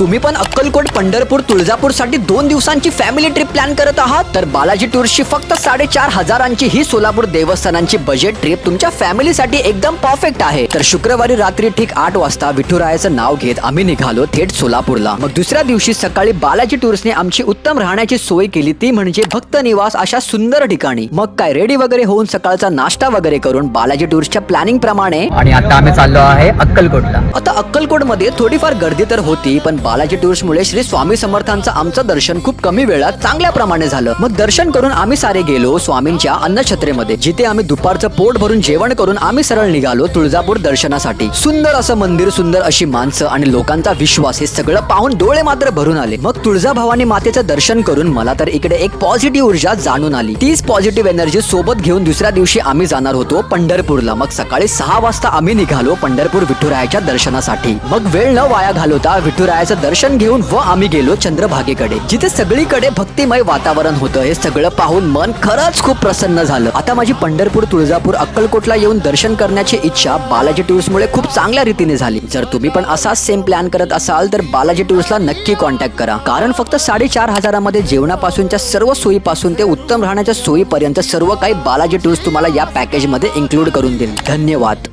तुम्ही पण अक्कलकोट पंढरपूर तुळजापूरसाठी दोन दिवसांची फॅमिली ट्रिप प्लॅन करत आहात? तर बालाजी टूर्सची फक्त साडेचार हजारांची ही सोलापूर देवस्थानांची बजेट ट्रिप तुमच्या फॅमिलीसाठी एकदम परफेक्ट आहे. तर शुक्रवारी रात्री ठीक आठ वाजता विठुरायाचं नाव घेत आम्ही निघालो थेट सोलापूरला. मग दुसऱ्या दिवशी सकाळी बालाजी टूर्सने आमची उत्तम राहण्याची सोय केली. ती म्हणजे भक्त निवास अशा सुंदर ठिकाणी. मग काय रेडी वगैरे होऊन सकाळचा नाश्ता वगैरे करून बालाजी टूर्सच्या प्लॅनिंग प्रमाणे आणि आता आम्ही चाललो आहे अक्कलकोटला. आता अक्कलकोटमध्ये थोडीफार गर्दी तर होती पण बालाजी टूर्स मुळे श्री स्वामी समर्थांचं आमचं दर्शन खूप कमी वेळात चांगल्या प्रमाणे झालं. मग दर्शन करून आम्ही सारे गेलो स्वामींच्या अन्नछत्रेमध्ये. जिथे आम्ही दुपारचं पोट भरून जेवण करून आम्ही सरळ निघालो तुळजापूर दर्शनासाठी. सुंदर असं मंदिर सुंदर अशी माणसं आणि लोकांचा विश्वास हे सगळं पाहून डोळे मात्र भरून आले. मग तुळजाभवानी मातेचं दर्शन करून मला तर इकडे एक पॉझिटिव्ह ऊर्जा जाणून आली. तीच पॉझिटिव्ह एनर्जी सोबत घेऊन दुसऱ्या दिवशी आम्ही जाणार होतो पंढरपूरला. मग सकाळी सहा वाजता आम्ही निघालो पंढरपूर विठुरायाच्या दर्शनासाठी. मग वेळ न वाया घालवता विठुरायाचं दर्शन घेऊन व आम्ही गेलो चंद्रभागेकडे जिथे सगळीकडे भक्तिमय वातावरण होतं. हे सगळं पाहून मन खरंच खूप प्रसन्न झालं. आता माझी पंढरपूर तुळजापूर अक्कलकोटला येऊन दर्शन करण्याची इच्छा बालाजी टूर्स मुळे खूप चांगल्या रीतीने झाली. जर तुम्ही पण असाच सेम प्लॅन करत असाल तर बालाजी टूर्सला नक्की कॉन्टॅक्ट करा. कारण फक्त साडेचार हजारामध्ये जेवणापासूनच्या सर्व सोयीपासून ते उत्तम राहण्याच्या सोयीपर्यंत सर्व काही बालाजी टूर्स तुम्हाला या पॅकेजमध्ये इन्क्लूड करून देईल. धन्यवाद.